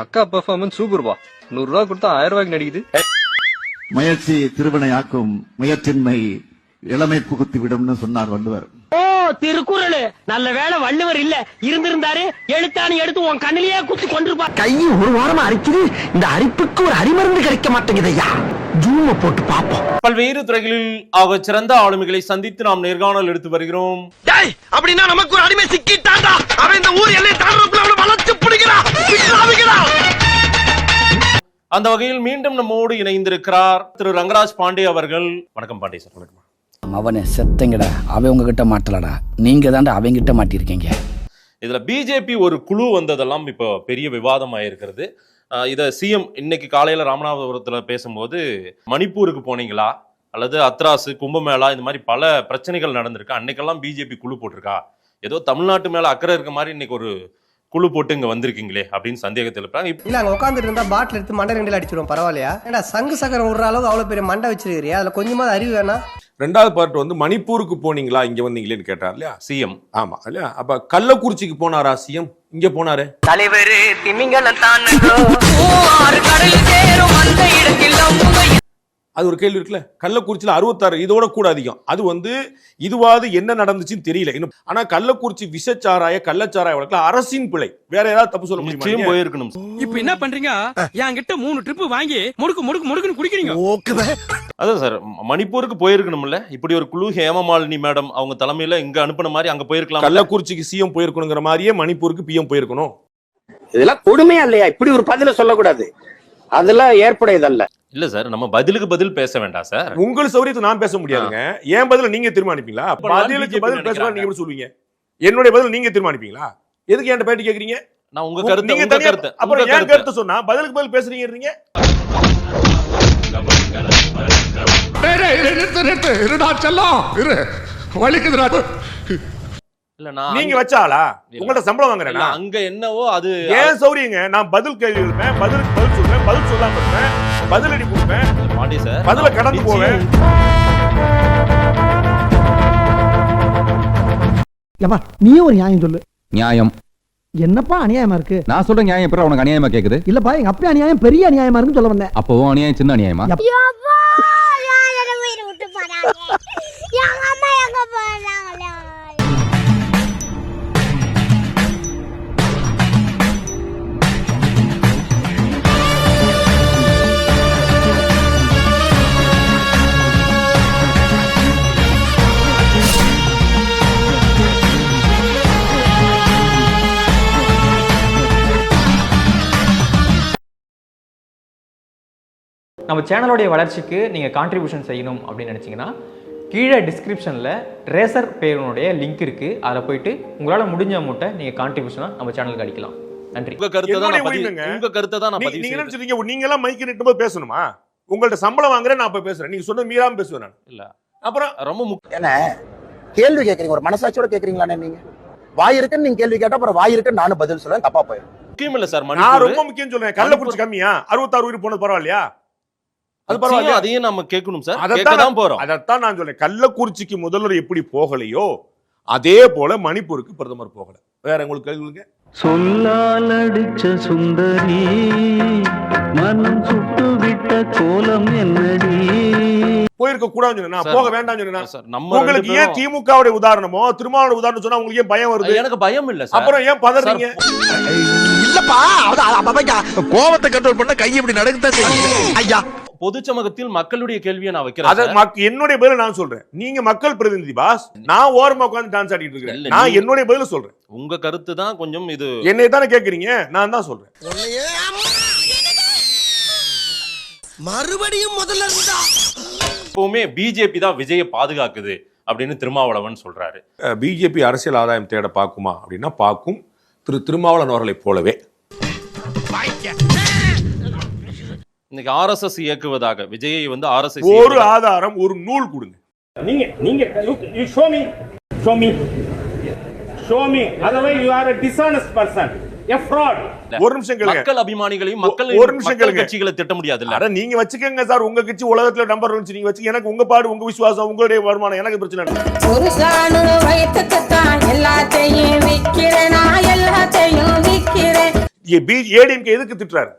அக்கா பெர்ஃபார்மன்ஸ் சூப்பர்பா நூறு ரூபா கொடுத்தா ஆயிரம் ரூபாய்க்கு நடிக்குது. முயற்சி திருவினையாக்கும் முயற்சின்மை இளமை புகுத்தி விடும்னு சொன்னார் வள்ளுவர். ஓ திருக்குறள். நல்ல வேளை வள்ளுவர் இல்ல. இருந்திருந்தாரு எழுத்தாணி எடுத்து உன் கண்ணிலேயே குத்தி கொண்டிருப்பா கை ஒரு வாரமா அரிக்குது. இந்த அரிப்புக்கு ஒரு அரிமருந்து கிடைக்க மாட்டேங்குது ஐயா. ஜூம போட்டு பாப்போம் பல்வேறு துறைகளில் ஆக சிறந்த ஆளுமைகளை சந்தித்து நாம் நேர்காணல் எடுத்து வருகிறோம். டேய் அப்படின்னா நமக்கு ஒரு அடிமை சிக்கிட்டான்டா. அவன் இந்த ஊர் எல்லை அவனை வளர்த்து பிடிக்கிறான் அந்த வகையில் மீண்டும் நம்மோடு இணைந்திருக்கிறார் திரு ரங்கராஜ் பாண்டே அவர்கள். வணக்கம் பாண்டே சார் வணக்கம். அவனை செத்தங்கடா. அவன் உங்ககிட்ட மாட்டலடா. நீங்க தாண்டா அவங்கிட்ட மாட்டிருக்கீங்க இதுல பிஜேபி ஒரு குழு வந்ததெல்லாம் இப்போ பெரிய விவாதம் ஆயிருக்கிறது இதை சிஎம் இன்னைக்கு காலையில் ராமநாதபுரத்தில் பேசும்போது மணிப்பூருக்கு போனீங்களா? அல்லது அத்ராசு கும்பமேளா இந்த மாதிரி பல பிரச்சனைகள் நடந்திருக்கு. அன்னைக்கெல்லாம் பிஜேபி குழு போட்டிருக்கா? ஏதோ தமிழ்நாட்டு மேலே அக்கறை இருக்க மாதிரி இன்னைக்கு ஒரு குழு போட்டு இங்க வந்திருக்கீங்களே அப்படின்னு சந்தேகத்தில் இருப்பாங்க. இப்ப இல்ல அங்க உட்காந்துட்டு இருந்தா பாட்டில் எடுத்து மண்டை ரெண்டில் அடிச்சிடும் பரவாயில்லையா? ஏன்னா சங்கு சக்கரம் விடுற அளவுக்கு அவ்வளவு பெரிய மண்டை வச்சிருக்கிறியா? அதுல கொஞ்சமாவது அறிவு வேணா. ரெண்டாவது பார்ட் வந்து மணிப்பூருக்கு போனீங்களா? இங்க வந்தீங்களேன்னு கேட்டார் இல்லையா? சிஎம் ஆமா இல்லையா? அப்ப கள்ளக்குறிச்சிக்கு போனாரா சிஎம் இங்க போனாரு. தலைவர் திமிங்கலத்தான் அது ஒரு கேள்வி இருக்குல்ல? கள்ளக்குறிச்சியில அறுபத்தாறு இதோட கூட அதிகம். அது வந்து இதுவாது என்ன நடந்துச்சுன்னு தெரியல. இன்னும் ஆனா கள்ளக்குறிச்சி விஷச்சாராய கள்ளச்சாராய வழக்குல அரசின் பிழை. வேற ஏதாவது தப்பு சொல்ல முடியுமா போயிருக்கணும். இப்ப என்ன பண்றீங்க? என்கிட்ட மூணு ட்ரிப் வாங்கி முடுக்கு முடுக்கு முடுக்குன்னு குடிக்கிறீங்க. அதான் சார் மணிப்பூருக்கு போயிருக்கணும்ல. இப்படி ஒரு குழு ஹேமமாலினி மேடம் அவங்க தலைமையில இங்க அனுப்புன மாதிரி அங்க போயிருக்கலாம் கள்ளக்குறிச்சிக்கு சிஎம் போயிருக்கணுங்கிற மாதிரியே மணிப்பூருக்கு பிஎம் போயிருக்கணும். இதெல்லாம் கொடுமையா இல்லையா? இப்படி ஒரு பதில சொல்லக்கூடாது. அதெல்லாம் ஏற்புடையதல்ல. இல்ல சார் நம்ம பதிலுக்கு பதில் பேச வேண்டாம் சார். உங்கள் சௌரியத்தை நான் பேச முடியாதுங்க. ஏன் பதில நீங்க தீர்மானிப்பீங்களா? பதிலுக்கு பதில் பேசலாம். நீங்க எப்படி சொல்லுவீங்க. என்னுடைய பதில் நீங்க தீர்மானிப்பீங்களா? எதுக்கு என்கிட்ட பேட்டி கேக்குறீங்க? நான் உங்க கருத்து நீங்க தனியா கருத்து அப்புறம் ஏன் கருத்து. சொன்னா பதிலுக்கு பதில் பேசுறீங்க நிறுத்து நிறுத்து இருடா செல்லம் இரு வலிக்குதுடா இல்ல நான் நீங்க இல்ல. உங்கள்ட்ட சம்பளம் வாங்குறேன்? அங்க என்னவோ அது ஏன் சௌரியங்க நான் பதில் கேள்வி இருப்பேன் பதில் சொல்றேன் பதில் சொல்லாம இருப்பேன். பதிலடி கொடுப்பேன் பாண்டி சார். பதில கடந்து போவேன். ஏப்பா நீயும் ஒரு நியாயம் சொல்லு. நியாயம். என்னப்பா அநியாயமா இருக்கு? நான் சொல்ற நியாயம் எப்பறம் உனக்கு அநியாயமா கேக்குது? இல்லப்பா எங்க அப்பா அநியாயம் பெரிய அநியாயமா இருக்குன்னு சொல்ல வந்தேன். அப்பவும் அநியாயம் சின்ன அநியாயமா? நம்ம சேனலோடைய வளர்ச்சிக்கு நீங்கள் கான்ட்ரிபியூஷன் செய்யணும் அப்படின்னு நினச்சிங்கன்னா கீழே டிஸ்கிரிப்ஷனில் ரேசர் பேருனுடைய லிங்க் இருக்குது அதில் போயிட்டு உங்களால் முடிஞ்ச அமௌண்ட்டை நீங்கள் கான்ட்ரிபியூஷனாக நம்ம சேனலுக்கு அடிக்கலாம் நன்றி. உங்க கருத்தை தான் நான் பதிவு. உங்க கருத்தை தான் நான் பதிவு நீங்க செய்யறேன். நினைச்சிருக்கீங்க? நீங்க எல்லாம் போது பேசணுமா? உங்கள்ட்ட சம்பளம் வாங்குறேன் நான் இப்ப பேசுறேன். நீங்க சொன்ன மீறாம பேசுவேன் நான். இல்ல. அப்புறம் ரொம்ப முக்கியம் என்ன? கேள்வி கேக்குறீங்க? ஒரு மனசாட்சியோட கேக்குறீங்களாண்ணே நீங்க? வாய் இருக்குன்னு நீங்க கேள்வி கேட்டா அப்புறம் வாய் இருக்குன்னு நானும் பதில் சொல்றேன் தப்பா போயிடும். இல்ல சார் நான் ரொம்ப முக்கியம் சொல்றேன். கள்ளக்குறிச்சி கம்மியா? அறுபத்தாறு உயிர் போனது பரவாயில்லையா? அது நிச்சயம் பரவாயில்லையா அதையும் நம்ம கேட்கணும் சார். அதைத்தான் போறோம். அதைத்தான் நான் சொல்றேன். கள்ளக்குறிச்சிக்கு முதல்வர் எப்படி போகலையோ அதே போல மணிப்பூருக்கு பிரதமர் போகல. வேற உங்களுக்கு கேள்விங்க சொல்லால் அடிச்ச சுந்தரி மனம் சுட்டு விட்ட கோலம் என்னடி? போயிருக்க கூடாதுன்னு சொன்னா போக வேண்டாம் சொன்னா சார் நம்ம உங்களுக்கு ஏன் திமுகவுடைய உதாரணமோ திருமாவளவன் உதாரணம் சொன்னா உங்களுக்கு ஏன் பயம் வருது? எனக்கு பயம் இல்ல சார். அப்புறம் ஏன் பதறீங்க? இல்லப்பா கோவத்தை கண்ட்ரோல் பண்ண கை இப்படி நடக்கத்தான் ஐயா பொது சமூகத்தில் மக்களுடைய கேள்வியை நான் வைக்கிறேன் என்னுடைய பதில நான் சொல்றேன். நீங்க மக்கள் பிரதிநிதி பாஸ். நான் ஓரமா உட்கார்ந்து டான்ஸ் ஆடிட்டு இருக்கேன் நான் என்னுடைய பதில சொல்றேன். உங்க கருத்து தான் கொஞ்சம் இது என்னை தானே கேக்குறீங்க? நான் தான் சொல்றேன். மறுபடியும் முதல்ல இருந்தா? எப்பவுமே பிஜேபி தான் விஜயை பாதுகாக்குது அப்படின்னு திருமாவளவன் சொல்றாரு. பிஜேபி அரசியல் ஆதாயம் தேட பார்க்குமா அப்படின்னா பார்க்கும் திரு திருமாவளவன் அவர்களைப் போலவே. இன்னைக்கு ஆர்எஸ்எஸ் இயக்குவதாக விஜயை வந்து ஆர்எஸ்எஸ் ஒரு ஆதாரம் ஒரு நூல் கொடுங்க. நீங்க நீங்க you show me show me show me otherwise you are person a fraud. ஒரு நிமிஷம் மக்கள் அபிமானிகளையும் மக்கள் ஒரு நிமிஷம். கட்சிகளை திட்ட முடியாது இல்ல அட நீங்க வச்சுக்கோங்க சார் உங்க கட்சி உலகத்துல நம்பர் ஒன் நீங்க வச்சு எனக்கு உங்க பாடு உங்க விசுவாசம் உங்களுடைய வருமானம் எனக்கு பிரச்சனை இல்லை. ஒரு சாணு வயிற்றுக்குத்தான் எல்லாத்தையும் விக்கிறேன். நான் எல்லாத்தையும் விக்கிறேன். ஏடிஎம்கே எதுக்கு திட்டுறாரு?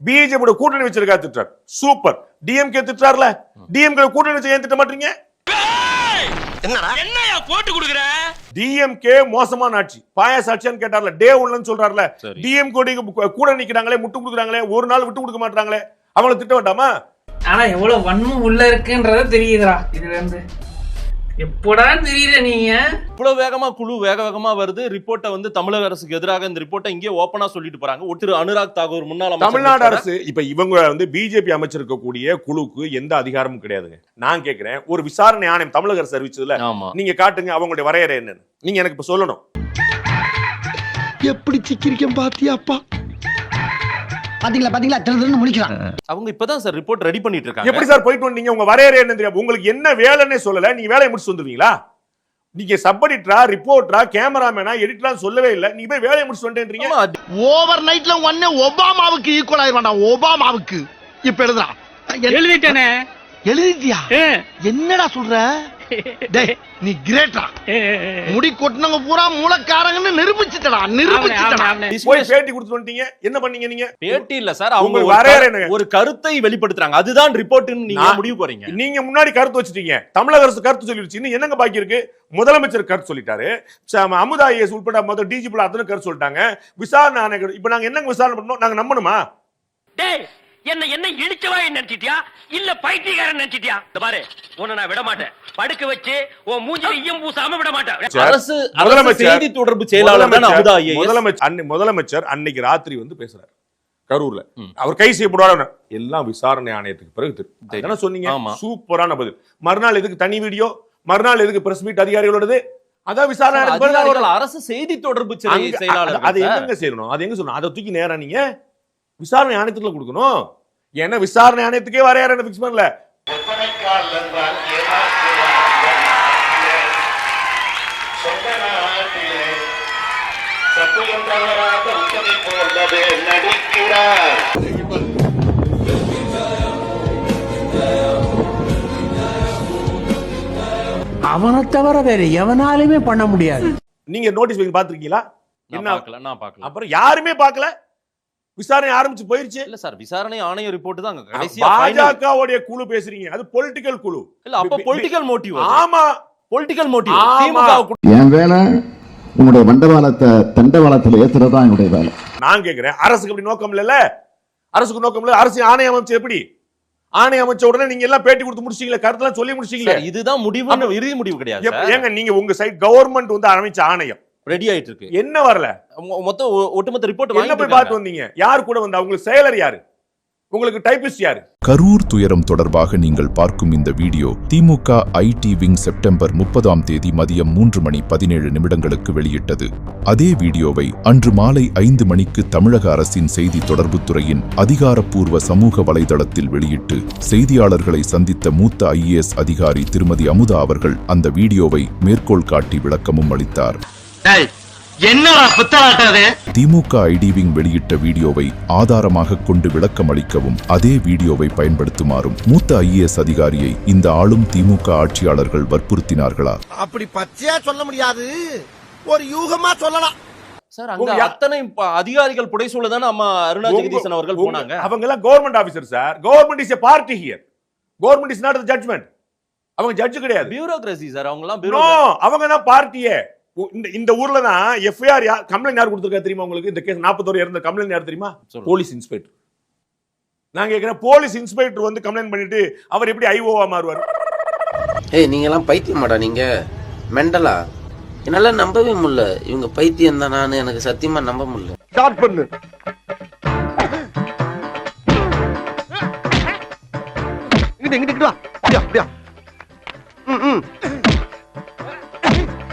பிஜேபி கூட்டணி வச்சிருக்கா திட்டுறாரு. Super DMK திட்டுறாருல? டிஎம்கே கூட்டணி வச்சு ஏன் திட்ட மாட்டீங்க? டிஎம்கே மோசமான ஆட்சி. பாயாச ஆட்சியான்னு கேட்டார்ல. டே ஒன்லன்னு சொல்றாருல. சரி. டிஎம்கே கூட நிக்கிறாங்களே முட்டு கொடுக்குறாங்களே ஒரு நாள் விட்டு கொடுக்க மாட்டாங்களே அவங்கள திட்ட வேண்டாமா? ஆனா எவ்வளவு வன்மம் உள்ள இருக்குன்றத தெரியுதுடா இதுல இருந்து. எப்படா நீங்க? இவ்வளவு வேகமா குழு வேக வேகமா வருது. ரிப்போர்ட்டை வந்து தமிழக அரசுக்கு எதிராக இந்த ரிப்போர்ட்டை இங்கே ஓப்பனா சொல்லிட்டு போறாங்க. திரு அனுராக் தாகூர் முன்னாள் தமிழ்நாடு அரசு இப்ப இவங்க வந்து பிஜேபி அமைச்சிருக்கக்கூடிய குழுக்கு எந்த அதிகாரமும் கிடையாதுங்க. நான் கேக்குறேன் ஒரு விசாரணை ஆணையம் தமிழக அரசு அறிவிச்சதுல ஆமா. நீங்க காட்டுங்க அவங்களுடைய வரையறை என்னன்னு. நீங்க எனக்கு இப்ப சொல்லணும். எப்படி சிக்கிரிக்கம் பாத்தியாப்பா பாத்தீங்களா பாத்தீங்களா? திரு முடிக்கிறான் அவங்க இப்பதான் சார் ரிப்போர்ட் ரெடி பண்ணிட்டு இருக்காங்க. எப்படி சார் போயிட்டு வந்தீங்க? உங்க வரையறை என்ன தெரியும்? உங்களுக்கு என்ன வேலைன்னே சொல்லல. நீங்க வேலையை முடிச்சு வந்துருவீங்களா? நீங்க சப் எடிட்டரா ரிப்போர்ட்டரா கேமராமேனா எடிட்டரா சொல்லவே இல்ல. நீங்க போய் வேலையை முடிச்சு வந்துட்டேன்றீங்க. ஆமா, ஓவர் நைட்ல ஒன்னே ஒபாமாவுக்கு ஈக்குவல் ஆயிருவான்டா. ஒபாமாவுக்கு. இப்ப எழுதுறா எழுதிட்டேனே. எழுதிட்டியா? என்னடா சொல்ற? டேய் நீ கிரேட்டா. முடி கொட்டினவங்க பூரா மூலக்காரங்கன்னு நிரூபிச்சுட்டடா நிரூபிச்சுட்டடா. போய் பேட்டி கொடுத்துட்டு வந்துட்டீங்க. என்ன பண்ணீங்க நீங்க? பேட்டி இல்ல சார் அவங்க வரையறை? ஒரு கருத்தை வெளிப்படுத்துறாங்க. அதுதான் ரிப்போர்ட்னு நீங்க முடிவு போறீங்க. நீங்க முன்னாடி கருத்து வச்சிட்டீங்க. தமிழக அரசு கருத்து சொல்லிடுச்சு இன்னும் என்னங்க பாக்கி இருக்கு? முதலமைச்சர் கருத்து சொல்லிட்டாரு. ச- அமுதா ஐஎஸ் உட்பட மொத்தம் டிஜிபி அத்தனை கருத்து சொல்லிட்டாங்க. விசாரணை ஆணையர் இப்ப நாங்க என்னங்க விசாரணை பண்ணோம் நாங்க நம்பணுமா? டேய் என்ன என்ன இழிச்சவா நினைச்சிட்டியா? இல்ல பைத்தியக்காரன் நினைச்சிட்டியா? இந்த பாரு உன்னை நான் விட மாட்டேன் படுக்க வச்சு உன் மூஞ்சில ஈயம் பூசாம விட மாட்டேன் அரசு முதலமைச்சர் செய்தி தொடர்பு செயலாளர் முதலமைச்சர் அன்னைக்கு ராத்திரி வந்து பேசுறாரு கரூர்ல. அவர் கை செய்யப்படுவார் எல்லாம் விசாரணை ஆணையத்துக்கு பிறகு. என்ன சொன்னீங்க. சூப்பரான பதில். மறுநாள் எதுக்கு தனி வீடியோ? மறுநாள் எதுக்கு பிரஸ் மீட் அதிகாரிகளோடது? அதான் விசாரணை அரசு செய்தி தொடர்பு செயலாளர் அது-. எங்க செய்யணும்? அது எங்க சொல்லணும்? அதை தூக்கி நேரா நீங்க விசாரணை ஆணையத்துக்குள்ள கொடுக்கணும். ஏன்னா விசாரணை ஆணையத்துக்கே வரையாற பிக்ஸ் பண்ணல. அவனை தவிர வேற எவனாலுமே பண்ண முடியாது. நீங்க நோட்டீஸ் பாத்திருக்கீங்களா என்ன? பார்க்கல நான் பார்க்கல. அப்புறம் யாருமே பார்க்கல? விசாரணை ஆரம்பிச்சு போயிருச்சு. இல்ல சார் விசாரணை ஆணைய ரிப்போர்ட் தான். பாஜகவுடைய குழு பேசுறீங்க. அது பொலிட்டிக்கல் குழு. இல்ல அப்ப பொலிட்டிக்கல் மோட்டிவ் ஆமா. Political motive. திமுக என் வேலை உன்னுடைய மண்டபாலத்தை தண்டவாளத்தில் ஏத்துறதா என்னுடைய வேலை? நான் கேக்குறேன். அரசுக்கு அப்படி நோக்கம் இல்லைல்ல? அரசுக்கு நோக்கம் இல்ல. அரசு ஆணை அமைச்சு எப்படி? ஆணை அமைச்ச உடனே நீங்க எல்லாம் பேட்டி கொடுத்து முடிச்சீங்களே கருத்தெல்லாம் சொல்லி முடிச்சீங்களே இதுதான் முடிவுன்னு இறுதி முடிவு கிடையாது ஏங்க நீங்க உங்க சைட் கவர்மெண்ட் வந்து அமைச்ச ஆணையம். ரெடி ஆயிட்டு இருக்கு என்ன வரல? மொ- மொத்தம் ஒ- ஒட்டுமொத்த ரிப்போர்ட் என்ன போய் பார்த்து வந்தீங்க? யார் கூட வந்தா? உங்களுக்கு செயலர் யாரு? உங்களுக்கு டைபிஸ்ட் யாரு? கரூர் துயரம் தொடர்பாக நீங்கள் பார்க்கும் இந்த வீடியோ திமுக ஐடி விங் செப்டம்பர் முப்பதாம் தேதி மதியம் மூன்று மணி பதினேழு நிமிடங்களுக்கு வெளியிட்டது. அதே வீடியோவை அன்று மாலை ஐந்து மணிக்கு தமிழக அரசின் செய்தி தொடர்புத்துறையின் அதிகாரப்பூர்வ சமூக வலைதளத்தில் வெளியிட்டு செய்தியாளர்களை சந்தித்த மூத்த ஐஏஎஸ் அதிகாரி திருமதி அமுதா அவர்கள் அந்த வீடியோவை மேற்கோள் காட்டி விளக்கமும் அளித்தார். திமுக ஐடிவிங் வெளியிட்ட வீடியோவை ஆதாரமாக கொண்டு விளக்கம் அளிக்கவும் அதே வீடியோவை பயன்படுத்துமாறும் மூத்த ஐஏஎஸ் அதிகாரியை இந்த ஆளும் திமுக ஆட்சியாளர்கள் வற்புறுத்தினார்களா? அப்படி பச்சையா சொல்ல முடியாது. ஒரு யூகமா சொல்லலாம். சார் அங்க அத்தனை அதிகாரிகள் புடைசூழ தானே அம்மா அருணா ஜெகதீசன் அவர்கள் போனாங்க? அவங்க எல்லாம் government officer sir government is a party here government is not judgment அவங்க ஜட்ஜ் கிடையாது. பியூரோகிரசி சார் அவங்க எல்லாம் அவங்க தான் பார்ட்டியே இந்த இந்த ஊர்ல தான் எஃப்ஐஆர் யார் கம்ப்ளைண்ட் யார் கொடுத்துருக்கா தெரியுமா உங்களுக்கு? இந்த கேஸ் நாற்பத்தோரு இறந்த கம்ப்ளைண்ட் யார் தெரியுமா. போலீஸ் இன்ஸ்பெக்டர் நான் கேட்கிறேன் போலீஸ் இன்ஸ்பெக்டர் வந்து கம்ப்ளைண்ட் பண்ணிட்டு அவர் எப்படி ஐஓவா மாறுவார்? ஏய் நீங்க எல்லாம் பைத்தியமாடா நீங்க. மெண்டலா? என்னால நம்பவே முடியல. இவங்க பைத்தியம் தான் நான். எனக்கு சத்தியமா நம்ப முடியல. ஸ்டார்ட் பண்ணு. இங்கிட்டு இங்கிட்டு வா. அப்படியா அப்படியா ம் ம்.